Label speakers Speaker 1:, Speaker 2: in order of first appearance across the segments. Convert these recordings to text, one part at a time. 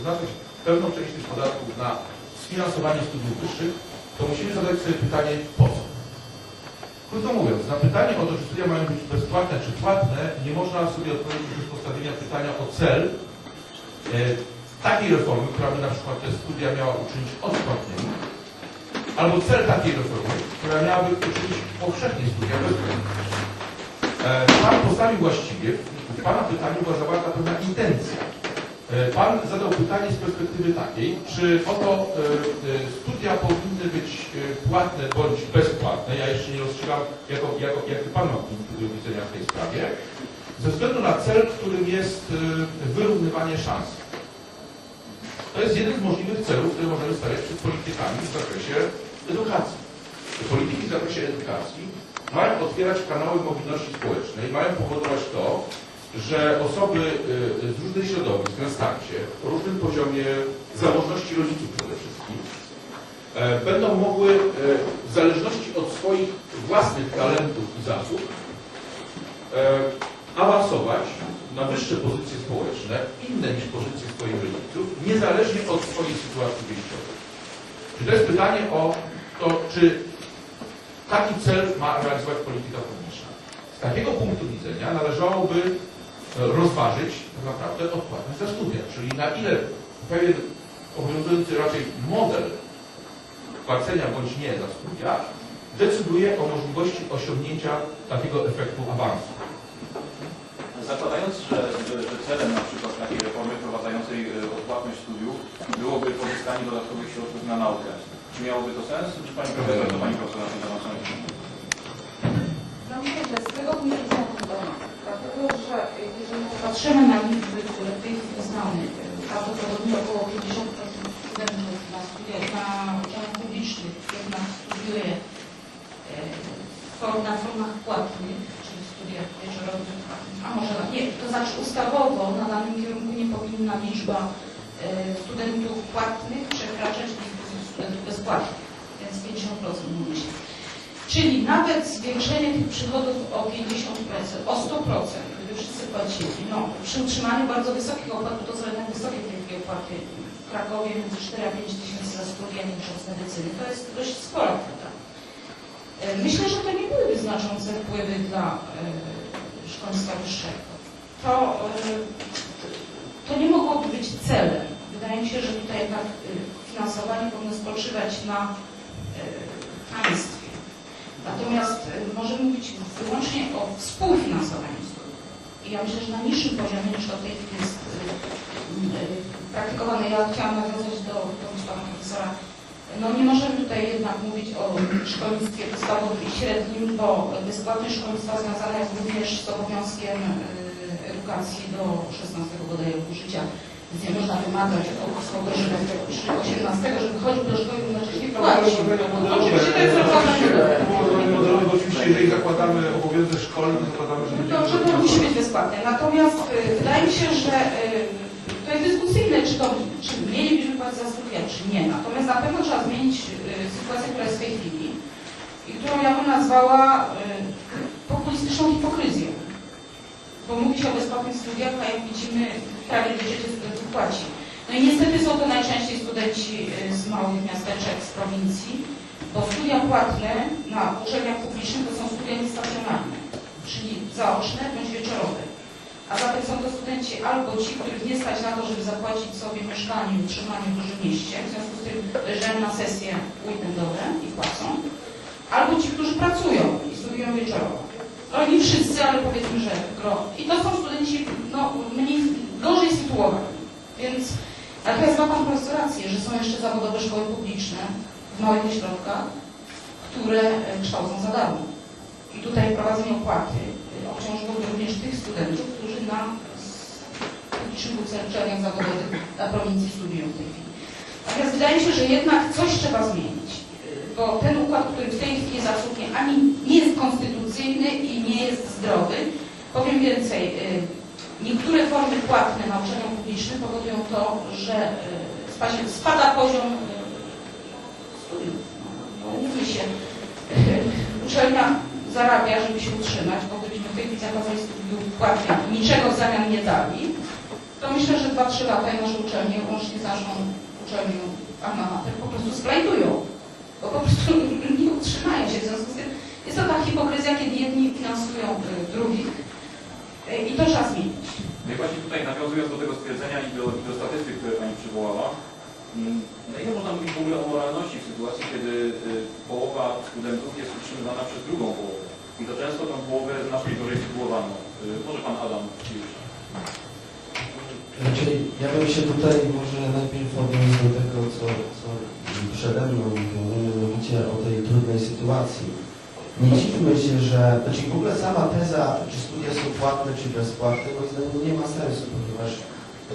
Speaker 1: przeznaczyć pewną część tych podatków na sfinansowanie studiów wyższych, to musimy zadać sobie pytanie po co? Krótko mówiąc, na pytanie o to, czy studia mają być bezpłatne czy płatne, nie można sobie odpowiedzieć bez postawienia pytania o cel e, takiej reformy, która by na przykład te studia miała uczynić odpłatnymi, albo cel takiej reformy, która miałaby uczynić powszechnie studia bezpłatne. E, Pan postawił właściwie, w Pana pytaniu była zawarta pewna intencja. E, Pan zadał pytanie z perspektywy takiej, czy oto e, e, studia powinny być płatne bądź bezpłatne. Ja jeszcze nie rozstrzygam, jako, jako, jaki Pan ma punkt widzenia w tej sprawie. Ze względu na cel, którym jest wyrównywanie szans. To jest jeden z możliwych celów, które możemy stawiać przed politykami w zakresie edukacji. Polityki w zakresie edukacji mają otwierać kanały mobilności społecznej, mają powodować to, że osoby y, z różnych środowisk na starcie, o różnym poziomie zamożności rodziców przede wszystkim, e, będą mogły e, w zależności od swoich własnych talentów i zasług e, awansować na wyższe pozycje społeczne, inne niż pozycje swoich rodziców, niezależnie od swojej sytuacji wyjściowej. Czy to jest pytanie o to, czy taki cel ma realizować polityka publiczna? Z takiego punktu widzenia należałoby rozważyć tak naprawdę odpłatność za studia, czyli na ile pewien obowiązujący raczej model płacenia bądź nie za studia decyduje o możliwości osiągnięcia takiego efektu awansu.
Speaker 2: Zakładając, że, że, celem na przykład takiej reformy wprowadzającej e, odpłatność studiów byłoby pozyskanie dodatkowych środków na naukę, czy miałoby to sens? Czy Pani Profesor, to Pani Profesor na ten temat
Speaker 3: No myślę, że z tego punktu widzenia dlatego, że jeżeli popatrzymy na liczby, które w tej chwili znamy, prawdopodobnie około 50% studentów na studiach, uczelniach publicznych jednak studiuje e, na formach płatnych, czyli studiach wieczorowych, a może nie, to znaczy ustawowo na danym kierunku nie powinna liczba e, studentów płatnych przekraczać liczby studentów bezpłatnych, więc 50% mówi się. Czyli nawet zwiększenie tych przychodów o 50%, o 100%, gdyby wszyscy płacili, no przy utrzymaniu bardzo wysokich opłat, bo to są jednak wysokie w tej chwili opłaty w Krakowie między 4 a 5 tysięcy za studia, nie licząc medycyny, to jest dość spora kwota. E, Myślę, że to nie byłyby znaczące wpływy dla e, szkolnictwa wyższego. To, e, to nie mogłoby być celem. Wydaje mi się, że tutaj jednak e, finansowanie powinno spoczywać na e, państwie. Natomiast e, możemy mówić wyłącznie o współfinansowaniu studiów. I ja myślę, że na niższym poziomie niż to w tej chwili jest e, e, praktykowane. Ja chciałam nawiązać do, do pana profesora. No nie możemy tutaj jednak mówić o szkolnictwie podstawowym i średnim, bo bezpłatność szkolnictwa związane jest również z obowiązkiem edukacji do 16 bodaj roku życia. Więc nie można wymagać od osoby, żeby czy 18, żeby chodził do szkoły jednocześnie płacić. Oczywiście to jest
Speaker 1: oczywiście, jeżeli zakładamy obowiązek szkolny, zakładamy, że
Speaker 3: że to musi być bezpłatne. Natomiast y, wydaje mi się, że y, to jest dyskusyjne, czy to czy mielibyśmy płacić za studia, czy nie. Natomiast na pewno trzeba zmienić y, sytuację, która jest w tej chwili i którą ja bym nazwała y, populistyczną hipokryzją. Bo mówi się o bezpłatnych studiach, a jak widzimy, prawie budżecie studentów płaci. No i niestety są to najczęściej studenci y, z małych miasteczek, z prowincji, bo studia płatne na uczelniach publicznych to są studia niestacjonarne, czyli zaoczne bądź wieczorowe. A zatem są to studenci albo ci, których nie stać na to, żeby zapłacić sobie mieszkanie utrzymanie w dużym mieście, w związku z tym dojeżdżają na sesje weekendowe i płacą, albo ci, którzy pracują i studiują wieczorowo. Nie wszyscy, ale powiedzmy, że gro. I to są studenci no, mniej, gorzej sytuowani. Więc natomiast ma Pan profesor rację, że są jeszcze zawodowe szkoły publiczne w małych ośrodkach, które e, kształcą za darmo. I tutaj prowadzenie opłaty e, obciążyłoby również tych studentów, którzy na publicznych uczelniach zawodowych na prowincji studiują w tej chwili. Natomiast wydaje mi się, że jednak coś trzeba zmienić, e, bo ten układ, który w tej chwili jest absolutnie ani nie jest konstytucyjny i nie jest zdrowy. Powiem więcej, e, niektóre formy płatne na uczelniach publicznych powodują to, że spa- spada poziom e, studiów. No, umówmy się, uczelnia zarabia, żeby się utrzymać, bo gdybyśmy w tej chwili zakazali studiów płatnych i niczego w zamian nie dali, to myślę, że 2-3 lata i nasze uczelnie, łącznie z naszą uczelnią Alma po prostu splajtują. Bo po prostu nie utrzymają się. W związku z tym jest to ta hipokryzja, kiedy jedni finansują y, drugich. Y, I to trzeba zmienić.
Speaker 2: No i właśnie tutaj nawiązując do tego stwierdzenia i do, i do statystyk, które Pani przywołała, mm, na ile można mówić w ogóle o moralności w sytuacji, kiedy y, połowa studentów jest utrzymywana przez drugą połowę. I to często tą połowę znacznie gorzej sytuowaną. Może Pan Adam już.
Speaker 4: Znaczy, ja bym się tutaj może najpierw odniósł do tego, co, co przede mną mówiono, mianowicie o tej trudnej sytuacji. Nie dziwmy się, że, znaczy w ogóle sama teza, czy studia są płatne, czy bezpłatne, moim zdaniem nie ma sensu, ponieważ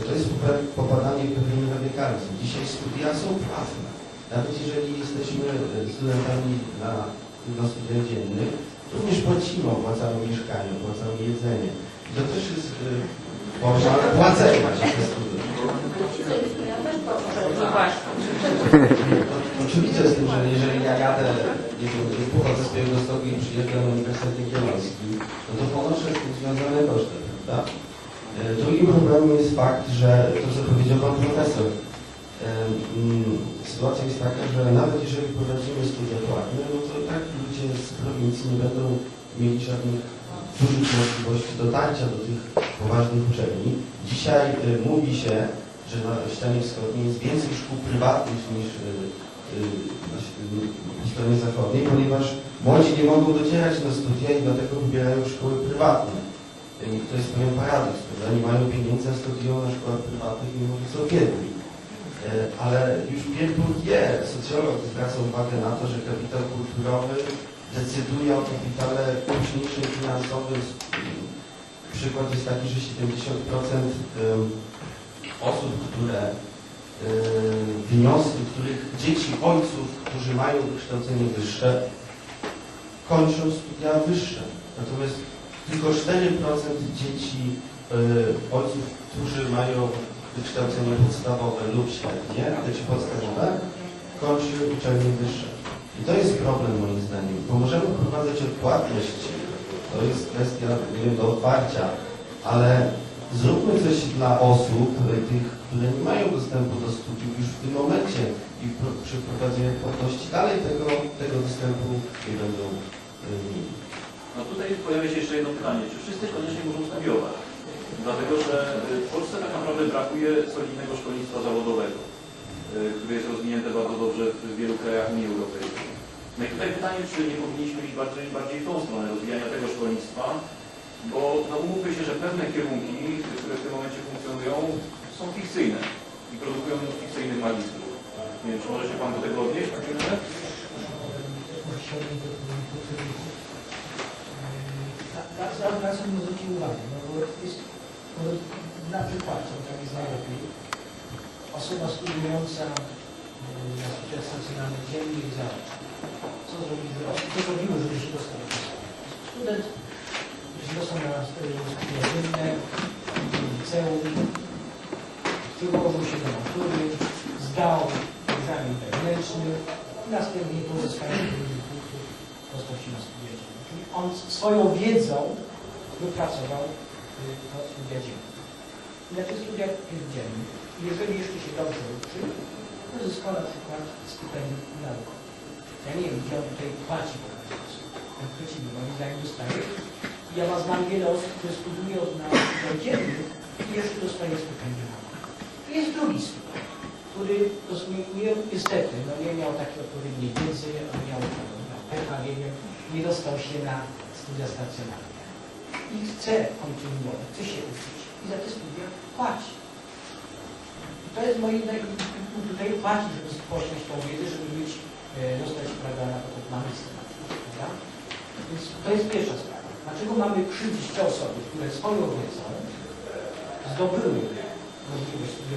Speaker 4: to jest popa- popadanie w pewien radykalizm. Dzisiaj studia są płatne. Nawet jeżeli jesteśmy studentami na, na studiach dziennych, również płacimy, opłacamy mieszkanie, opłacamy jedzenie. I to też jest forma płacenia za te studia. Oczywiście z tym, że jeżeli ja jadę, nie wiem, pochodzę z Białegostoku i przyjeżdżam na Uniwersytet Jagielloński, no to ponoszę z tym związane koszty, prawda? E, Drugim problemem jest fakt, że to, co powiedział Pan Profesor, e, mm, sytuacja jest taka, że nawet jeżeli prowadzimy studia płatne, no to tak ludzie z prowincji nie będą mieli żadnych dużych możliwości dotarcia do tych poważnych uczelni. Dzisiaj e, mówi się, że na ścianie wschodniej jest więcej szkół prywatnych niż na stronie zachodniej, ponieważ młodzi nie mogą docierać na studia i dlatego wybierają szkoły prywatne. To jest pewien paradoks, prawda? Nie mają pieniędzy, a studiują na szkołach prywatnych i mówią, są biedni. Ale już Pierre socjolog, zwraca uwagę na to, że kapitał kulturowy decyduje o kapitale późniejszym finansowym. Przykład jest taki, że 70% ym, osób, które yy, wyniosły, których dzieci ojców, którzy mają wykształcenie wyższe, kończą studia wyższe. Natomiast tylko 4% dzieci yy, ojców, którzy mają wykształcenie podstawowe lub średnie, czy podstawowe, kończy uczelnie wyższe. I to jest problem moim zdaniem, bo możemy wprowadzać odpłatność, to jest kwestia, nie wiem, do otwarcia, ale zróbmy coś dla osób, tych, które nie mają dostępu do studiów już w tym momencie i przy wprowadzeniu płatności dalej tego, tego dostępu nie będą y, mieli.
Speaker 2: No tutaj pojawia się jeszcze jedno pytanie. Czy wszyscy koniecznie muszą studiować? Dlatego, że y, w Polsce tak naprawdę brakuje solidnego szkolnictwa zawodowego, y, które jest rozwinięte bardzo dobrze w wielu krajach Unii Europejskiej. No i tutaj pytanie, czy nie powinniśmy iść bardziej, bardziej w tą stronę rozwijania tego szkolnictwa, bo no umówmy się, że pewne kierunki, które w tym momencie funkcjonują, są fikcyjne i produkują fikcyjnych magistrów. Nie wiem, czy może się Pan do tego odnieść, Panie?
Speaker 5: Zwracam zwrócić uwagę, no bo jest, no, na przykładzie, tak jest najlepiej, osoba studiująca y, na studiach stacjonarnych dziennie i zaocznie. Co zrobić, co zrobiło, żeby się dostał do tego? Student się dostał na on swoją wiedzą wypracował y, to studia dzienne. I na tych studiach dziennych, jeżeli jeszcze się dobrze uczy, to zyskał na przykład stypendium naukowe. Ja nie wiem, gdzie on tutaj płaci po prostu. Konkretnie, moim zdaniem dostaje. Ja was znam wiele osób, które studiują na studiach dziennych i jeszcze dostaje stypendium naukowe. Jest drugi student, który rozumie- nie, niestety no nie miał takiej odpowiedniej wiedzy, on miał miał pecha, nie wiem, nie dostał się na studia stacjonarne. I chce kontynuować, chce się uczyć i za te studia płaci. I to jest tutaj płaci, żeby posiąść tą wiedzę, żeby mieć, e, dostać prawda, na przykład prawda? Więc to jest pierwsza sprawa. Dlaczego mamy krzywdzić te osoby, które swoją wiedzą zdobyły możliwość studiowania